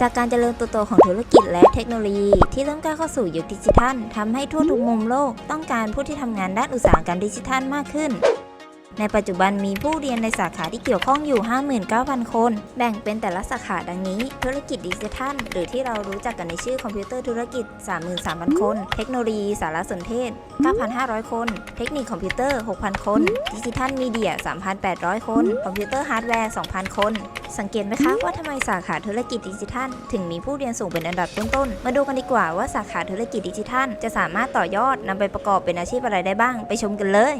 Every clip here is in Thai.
จากการเจริญเติบโตของธุรกิจและเทคโนโลยี ที่เริ่มก้าวเข้าสู่ยุคดิจิทัลทำให้ทั่วทุกมุมโลก ต้องการผู้ที่ทำงานด้านอุตสาหกรรมดิจิทัลมากขึ้น ในปัจจุบันมีผู้เรียนในสาขาที่เกี่ยวข้องอยู่ 59,000 คน แบ่งเป็นแต่ละสาขาดังนี้ ธุรกิจดิจิทัล หรือที่เรารู้จักกันในชื่อคอมพิวเตอร์ธุรกิจ 33,000 คน เทคโนโลยีสารสนเทศ 9,500 คน เทคนิคคอมพิวเตอร์ 6,000 คน ดิจิทัลมีเดีย 3,800 คน คอมพิวเตอร์ฮาร์ดแวร์ 2,000 คน สังเกตไหมคะว่าทำไมสาขาธุรกิจดิจิทัล ถึงมีผู้เรียนสูงเป็นอันดับต้นๆ มาดูกันดีกว่าว่าสาขาธุรกิจดิจิทัล จะสามารถต่อยอดนำไปประกอบเป็นอาชีพอะไรได้บ้าง ไปชมกันเลย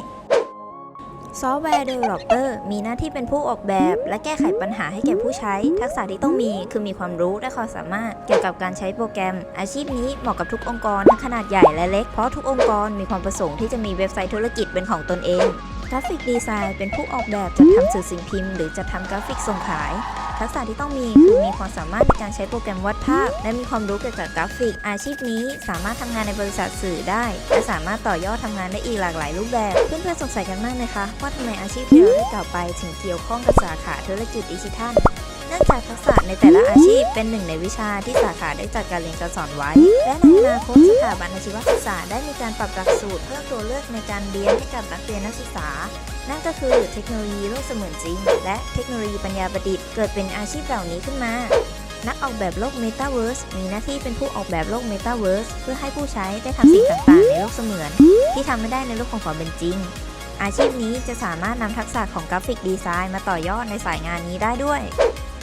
ซอฟต์แวร์ Developer มีหน้าที่เป็นผู้ออกแบบ และแก้ไขปัญหาให้แก่ผู้ใช้ ทักษะที่ต้องมีคือมีความรู้และความสามารถเกี่ยวกับการใช้โปรแกรม อาชีพนี้เหมาะกับทุกองค์กรทั้งขนาดใหญ่และเล็ก เพราะทุกองค์กรมีความประสงค์ที่จะมีเว็บไซต์ธุรกิจเป็นของตนเองกราฟิกดีไซน์เป็นผู้ออกแบบจัดทำสื่อสิ่งพิมพ์ หรือจัดทำกราฟิกส่งขาย ทักษะที่ต้องมีคือมีความสามารถในการใช้โปรแกรมวาดภาพ และมีความรู้เกี่ยวกับกราฟิก อาชีพนี้สามารถทำงานในบริษัทสื่อได้ และสามารถต่อยอดทำงานได้อีกหลากหลายรูปแบบ เพื่อนๆสงสัยกันมากไหมคะว่าทำไมอาชีพที่เราได้กล่าวไปถึงเกี่ยวข้องกับสาขาธุรกิจดิจิทัล เนื่องจากทักษะในแต่ละอาชีพเป็นหนึ่งในวิชาที่สาขาได้จัดการเรียนการสอนไว้ และในอนาคตสถาบันอาชีวศึกษาได้มีการปรับหลักสูตรเพิ่มตัวเลือกในการเรียนให้กับนักเรียนนักศึกษา นั่นก็คือเทคโนโลยีโลกเสมือนจริง และเทคโนโลยีปัญญาประดิษฐ์เกิดเป็นอาชีพเหล่านี้ขึ้นมานักออกแบบโลก Metaverse มีหน้าที่เป็นผู้ออกแบบโลก Metaverse เพื่อให้ผู้ใช้ได้ทำสิ่งต่างๆ ในโลกเสมือน ที่ทำไม่ได้ในโลกของความเป็นจริง อาชีพนี้จะสามารถนำทักษะของกราฟิกดีไซน์มาต่อยอดในสายงานนี้ได้ด้วย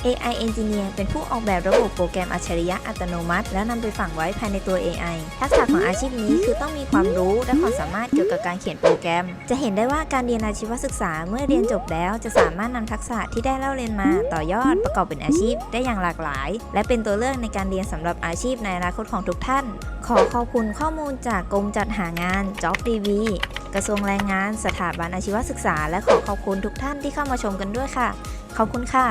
AI Engineer เป็นผู้ออกแบบระบบโปรแกรมอัจฉริยะอัตโนมัติ แล้วนำไปฝังไว้ภายในตัว AI ทักษะของอาชีพนี้คือต้องมีความรู้และความสามารถเกี่ยวกับการเขียนโปรแกรม จะเห็นได้ว่าการเรียนอาชีวศึกษาเมื่อเรียนจบแล้ว จะสามารถนำทักษะที่ได้เล่าเรียนมา ต่อยอดประกอบเป็นอาชีพได้อย่างหลากหลาย และเป็นตัวเลือกในการเรียนสำหรับอาชีพในอนาคตของทุกท่าน ขอขอบคุณข้อมูลจากกรมจัดหางาน Job DV กระทรวงแรงงาน สถาบันอาชีวศึกษา และขอขอบคุณทุกท่านที่เข้ามาชมกันด้วยค่ะ ขอบคุณค่ะ